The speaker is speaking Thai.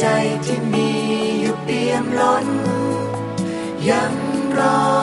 ใจที่มีอยู่เปี่ยมล้นยังรอ